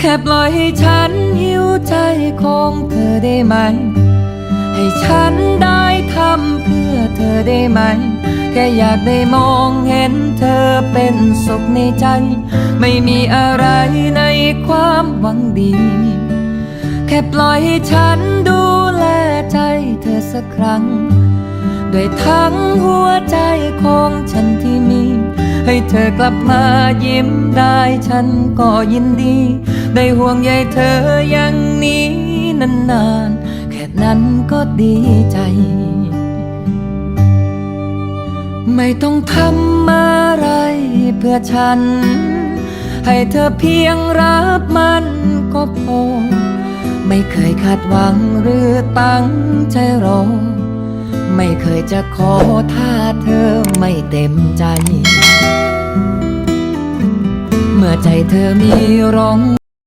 แค่ปล่อยให้ฉันหิวใจของเธอได้ไหม ให้ฉันได้ทำเพื่อเธอได้ไหม แค่อยากได้มองเห็นเธอเป็นสุขในใจ ไม่มีอะไรในความหวังดี แค่ปล่อยให้ฉันดูแลใจเธอสักครั้งด้วยทั้งหัวใจของฉันที่มี ให้เธอกลับมายิ้มได้ฉันก็ยินดี ได้ห่วงใยเธออย่างนี้นานๆ แค่นั้นก็ดีใจ ไม่ต้องทำอะไรเพื่อฉัน ให้เธอเพียงรับมันก็พอ ไม่เคยคาดหวังหรือตั้งใจรอ ไม่เคยจะขอถ้าเธอไม่เต็มใจ เมื่อใจเธอมีร่อง